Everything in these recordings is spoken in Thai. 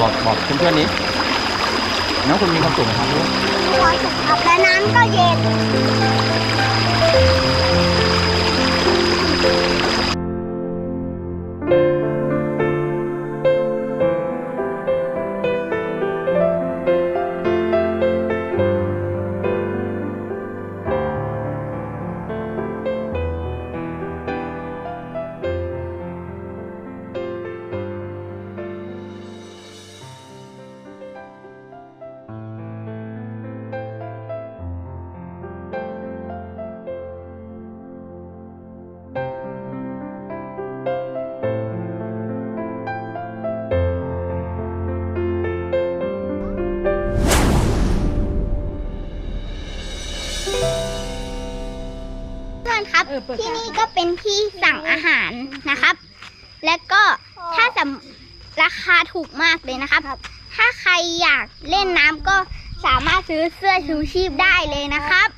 บอกบอกเพื่อนๆนี้น้องคุณมีความสุขไหมครับลูกความสุขครับและน้ำก็เย็น ที่นี่ก็เป็นที่สั่งอาหารนะครับ และก็ถ้าสำราคาถูกมากเลยนะครับ ถ้าใครอยากเล่นน้ำก็สามารถซื้อเสื้อชูชีพได้เลยนะครับ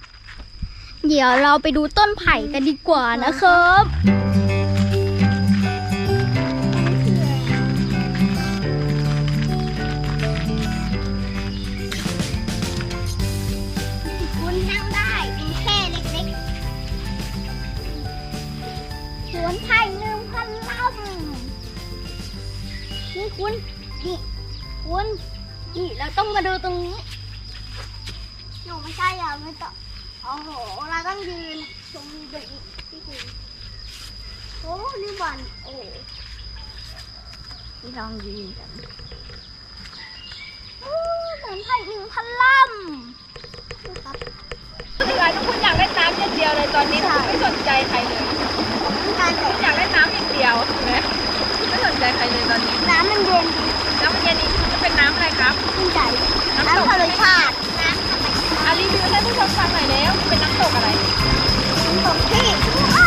เดี๋ยวเราไปดูต้นไผ่กันดีกว่านะครับ คุณนี่คุณนี่เราต้องมาดูตรงนี้หนูไม่ใช่อะไม่ต้องโอ้โหเราต้องยืนตรงนี้ตรงนี้พี่คุณโอ้นี่บอลโอ้นี่ลองยืนกันโอ้สวนไผ่หนึ่งพันลำดูครับหลายทุกคนอยากเล่นน้ำอย่างเดียวเลยตอนนี้คุณไม่สนใจใครเลยต้องการแต่อยากเล่นน้ำอย่างเดียวเห็นไหมไม่สน ใจใครเลยตอนนี้ น้ำมันเย็นน้ำมันเย็นนี้จะเป็นน้ำอะไรครับ ขึ้นใจน้ำตกน้ำธรรมชาติน้ำธรรมชาติอารีวิวให้ผู้ชมฟังหน่อยแล้วเป็นน้ำตกอะไรน้ำตกที่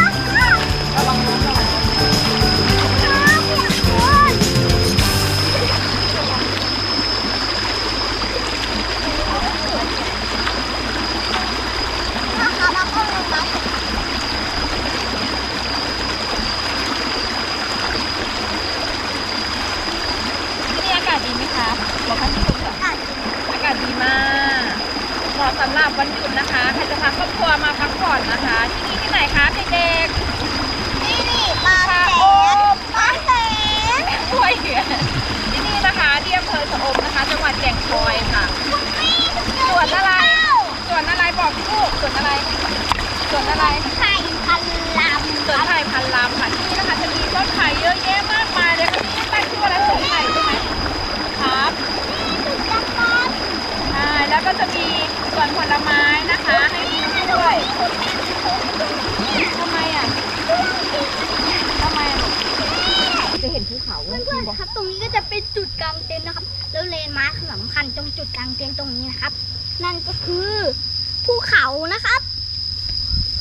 สวนอะไรสวนอะไรไข่พันลำสวนไผ่พันลำค่ะที่นี่นะคะจะมีต้นไผ่เยอะแยะมากมายเลยค่ะที่นี่ตั้งชื่อว่าอะไรสวนไผ่ใช่ไหมครับสุดจังเลยใช่แล้วก็จะมีสวนผลไม้นะคะให้ดูด้วยทำไมอะทำไมอะจะเห็นภูเขาเพื่อนๆครับ ตรงนี้ก็จะเป็นจุดกลางเต็นท์นะครับ แล้วเลนมาร์คสำคัญตรงจุดกลางเต็นท์ตรงนี้นะครับ นั่นก็คือ ภูเขานะครับ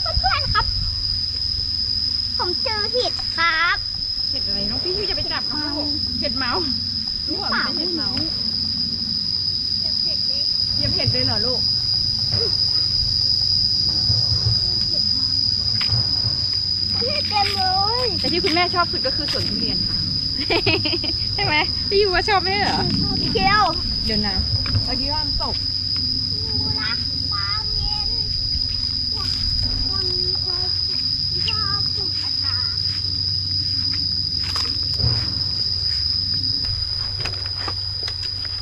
เพื่อนๆครับ ผมเจอเห็ดครับเห็ดอะไรน้องพี่ยูจะไปจับเขาเห็ดเมารู้ว่ามันเป็นเห็ดเมาเหยียบเห็ดเลยเหรอลูกเห็ดเต็มเลยแต่ที่คุณแม่ชอบสุดก็คือสวนทุเรียนค่ะใช่ไหมพี่ยูว่าชอบไหมเหรอเที่ยวเดี๋ยวนะเมื่อกี้ว่ามันตก ดูรักความเย็นคนเคยชอบสูดอากาศ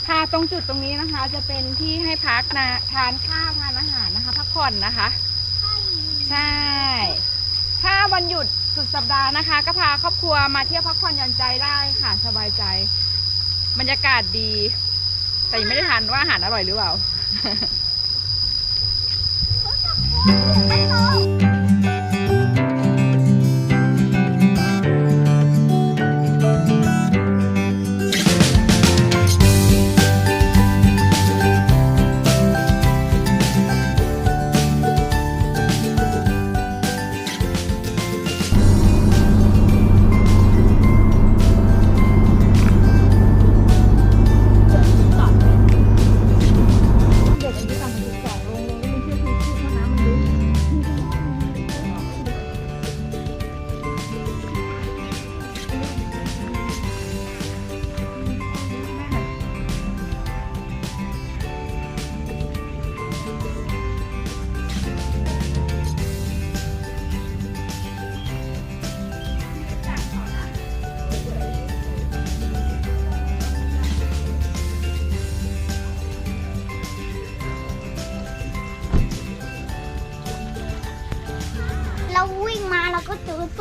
ค่ะต รงจุดตรงนี้นะคะ จะเป็นที่ให้พักนะทานข้าวทานอาหารนะคะ พักผ่อนนะคะ ใช่ ถ้าวันหยุดสุดสัปดาห์นะคะ ก็พาครอบครัวมาเที่ยวพักผ่อนหย่อนใจได้ค่ะ สบายใจ บรรยากาศดี แต่ยังไม่ได้ทานว่าอาหารอร่อยหรือเปล่า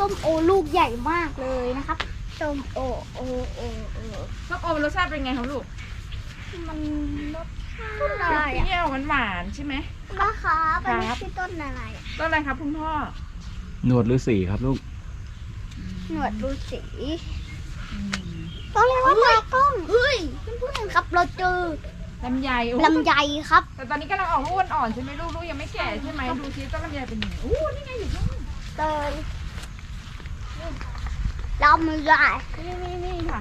ส้มโอลูกใหญ่มากเลยนะครับส้มโอโอโอโอส้มโอรสชาติเป็นไงครับลูกมันรสชาติอะไรอะเปรี้ยวหวานๆใช่ไหมนะคะมันครับชื่อต้นอะไรอะต้นอะไรครับคุณพ่อหนวดหรือสีครับลูกหนวดฤาษีต้องเรียกว่าตากล้องเฮ้ยเพื่อนๆครับเราเจอลำไยโอ้ลำไยครับ แต่ตอนนี้กำลังออกลูกอ่อนๆใช่ไหมลูกลูกยังไม่แก่ใช่ไหมดูซิต้นลำไยเป็นยังไงอู้นี่ไงอยู่ข้างเติน ลำไยนี่นี่นี่ค่ะ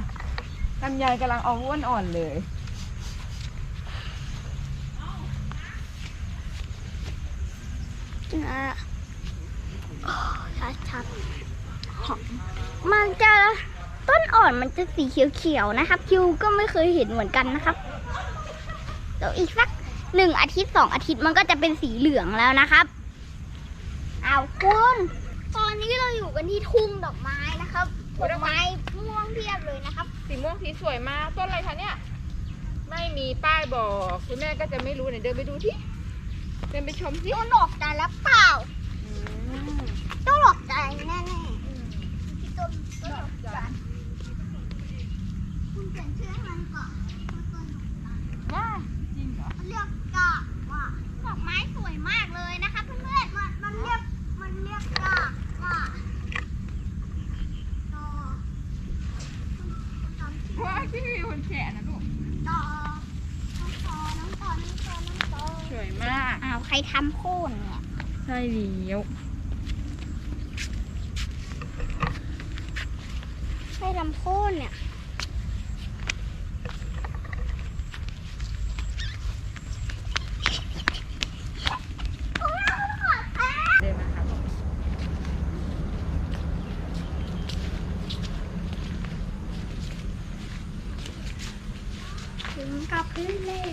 ลำไยกำลังออกลูกอ่อนๆเลยนะชัดชัดๆหอมมันจะต้นอ่อนมันจะสีเขียวๆนะครับ คิวก็ไม่เคยเห็นเหมือนกันนะครับเดี๋ยวอีกสักหนึ่งอาทิตย์สองอาทิตย์มันก็จะเป็นสีเหลืองแล้วนะครับเอาคุณ ตอนนี้เราอยู่กันที่ทุ่งดอกไม้นะครับ ดอกไม้ม่วงเพียบเลยนะครับ สีม่วงสีสวยมาก ต้นอะไรคะเนี่ย ไม่มีป้ายบอก คุณแม่ก็จะไม่รู้ไหนเดินไปดูที่เดินไปชมสิต้นดอกใจแล้วเปล่าอืมต้องดอกใจแน่ๆที่ต้นต้นดอกใจคุณเปลี่ยนชื่อให้มันก่อนว่าต้นดอกใจว้าจริงเหรอมันเรียกกากว่าดอกไม้สวยมากเลยนะคะเพื่อนๆมันมันเรียกมันเรียกกากว่าต่อจำชื่อ ว้าที่มีคนแฉะนะลูก ต่อน้ำต่อน้ำต่อน้ำต่อน้ำต่อ สวยมาก อ้าวใคร ทำโค่นเนี่ยใช่แล้วใครทำโค่นเนี่ย เดินมาครับ ถึงกับพื้นเลย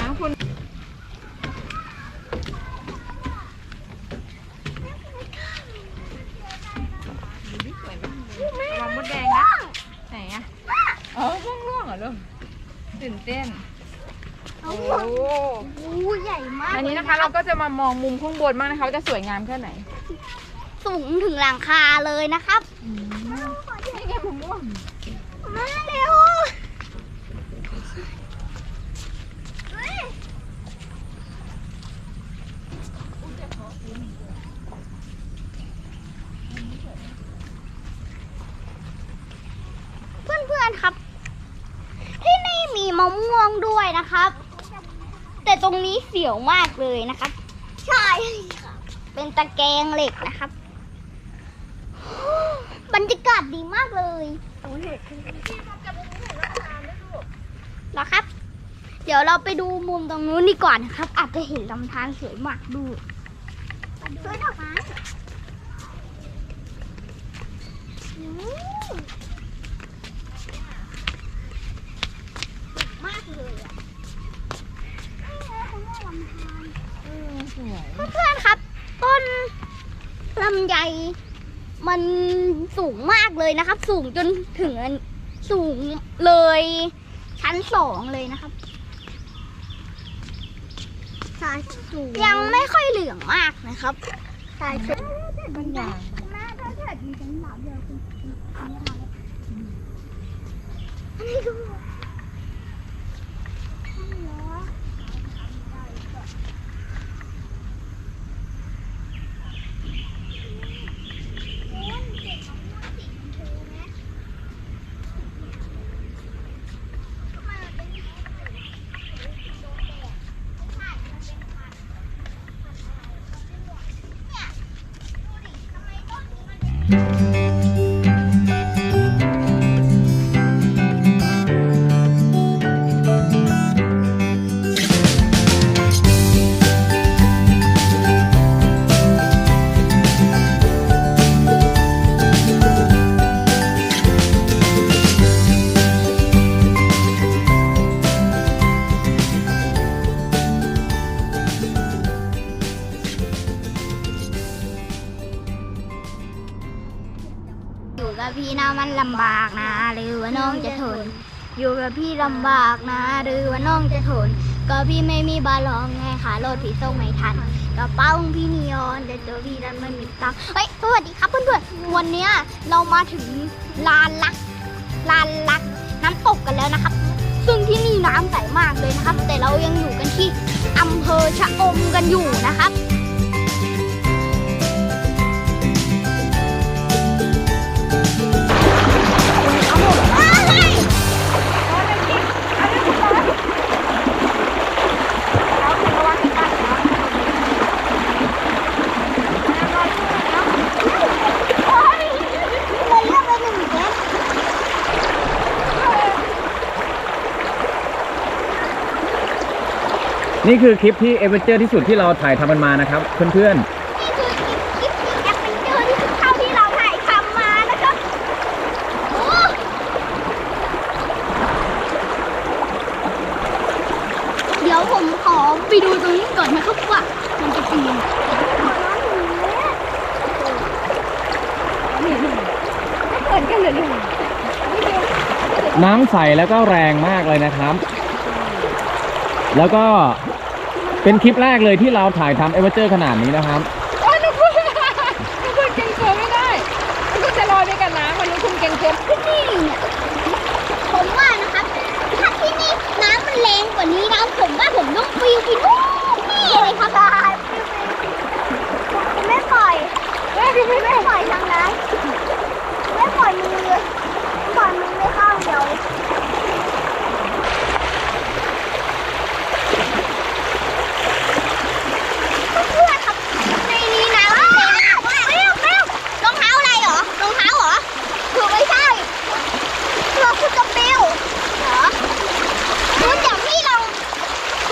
อ้าว คุณดูดิสวยมากเลยระวังมดแดงนะ ไหนอะอ๋อม่วงร่วงเหรอลูกตื่นเต้น โอ้โอ้โหโอ้โหใหญ่มากอันนี้นะคะเราก็จะมามองมุมข้างบนบ้างนะคะว่าจะสวยงามแค่ไหน สูงถึงหลังคาเลยนะครับ นี่ไงมะม่วง มาเร็วเฮ้ยเพื่อนๆครับ ที่นี่ มะม่วงด้วยนะครับ แต่ตรงนี้เสียวมากเลยนะครับ ใช่ค่ะเป็นตะแกรงเหล็กนะครับ บรรยากาศดีมากเลยเหรอครับ เดี๋ยวเราไปดูมุมตรงนู้นดีกว่านะครับ อาจจะเห็นลำธารสวยมากดูสวยดอกไม้อืมสวยมากเลยอะนี่ไงเขาเรียกลำธาร เออสวย เพื่อนๆครับ ต้นลำไย มันสูงมากเลยนะครับ สูงจนถึงอันสูงเลยชั้นสองเลยนะครับสายสูงยังไม่ค่อยเหลืองมากนะครับ สายสูงมันยาง ลำบากนะ หรือว่าน้องจะทนก็พี่ไม่มีบาลองไงค่ะรถพี่ส่งไม่ทันกระเป๋าองพี่นีออนแต่ตัวพี่นั้นไม่มีตังค์เฮ้ยสวัสดีครับเพื่อนๆวันนี้เรามาถึงลานลักลานลักน้ำตกกันแล้วนะครับ ซึ่งที่นี่น้ำใสมากเลยนะครับ แต่เรายังอยู่กันที่อำเภอชะอมกันอยู่นะครับ นี่คือคลิปที่เอเวอเจอร์ที่สุดที่เราถ่ายทำมันมานะครับ เพื่อนนี่คือคลิปที่แอปเป็นเจอที่สุดเท่าที่เราถ่ายทำมานะครับโอ้เดี๋ยวผมขอไปดูตรงนี้ก่อนนะครับว่ามันจะเป็นยังไงเปิดกันเลยลุงๆน้ำใสแล้วก็แรงมากเลยนะครับ แล้วก็ เป็นคลิปแรกเลยที่เราถ่ายทำเอเวอเจอร์ขนาดนี้นะครับ โอ้ยนุกคุณนุกคุณเก่งเกินไม่ได้นุกคุณจะลอยไปกับน้ำวันนี้คุณเก่งเกิน ที่นี่เนี่ยผมว่านะครับ ถ้าที่นี่น้ำมันแรงกว่านี้นะผมว่าผมต้องฟิวไปนู่นนี่เลยครับผมไม่ปล่อย แม่ดูไม่ได้ ไม่ปล่อยทางนั้นไม่ปล่อยมือปล่อยมือไม่เข้าเดี๋ยวเพื่อนๆครับในนี้น้ำมันแรงมากเร็วเร็วรองเท้าอะไรเหรอรองเท้าเหรอคือไม่ใช่เราคือกระเป๋าเหรอคุณเดี๋ยวพี่ลอง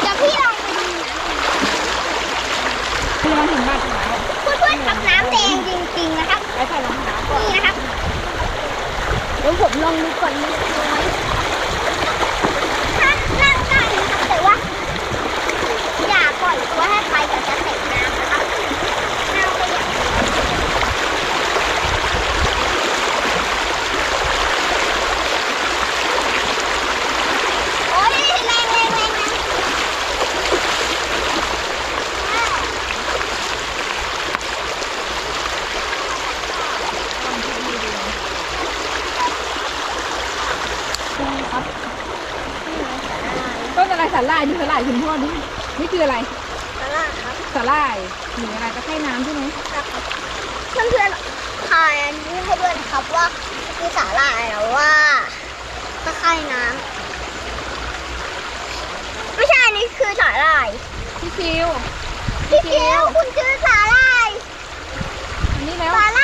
เดี๋ยวพี่ลองไปดูนะ คุณมาถึงบ้านแล้ว เพื่อนๆครับน้ำแดงจริงๆนะครับ ไปใส่รองเท้าก่อน นี่นะครับ เดี๋ยวผมลองดูก่อนมีอะไรไหมถ้านั่งได้นะครับแต่ว่า อย่าปล่อยตัวให้ไปเดี๋ยวจะเตะน้ำนะครับน้ำไปอย่างโอ้ยแรงแรงแรงแรงนี่ครับนี่ไงสาหร่าย ต้นอะไรสาหร่ายดูสาหร่ายคุณพ่อ นี่นี่คืออะไรสาหร่ายครับสาหร่ายหรืออะไรตะไคร่น้ำใช่ไหมเพื่อนเพื่อนๆทายอันนี้ให้ด้วยนะครับว่าคือสาหร่ายหรือว่าตะไคร่น้ำไม่ใช่อันนี้คือสาหร่ายพี่คิวพี่เกียวคุณคือสาหร่ายอันนี้แล้วสาหร่าย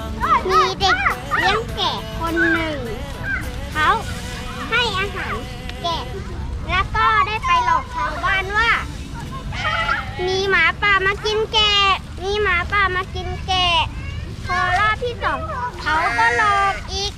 เด็กเลี้ยงแกะคนหนึ่ง เขาให้อาหารแกะ แล้วก็ได้ไปหลอกชาวบ้านว่า มีหมาป่ามากินแกะ มีหมาป่ามากินแกะ พอรอบที่สองเขาก็หลอกอีก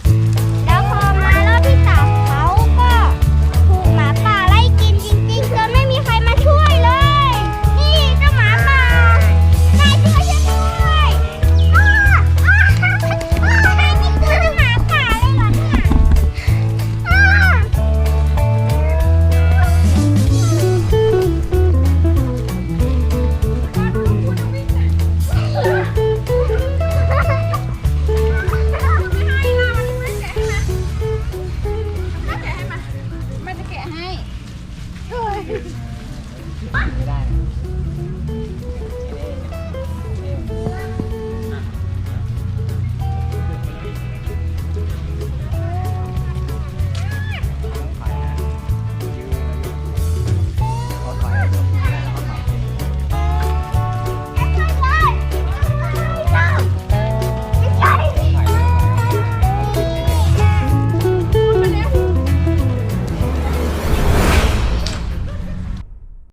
ไม่ได้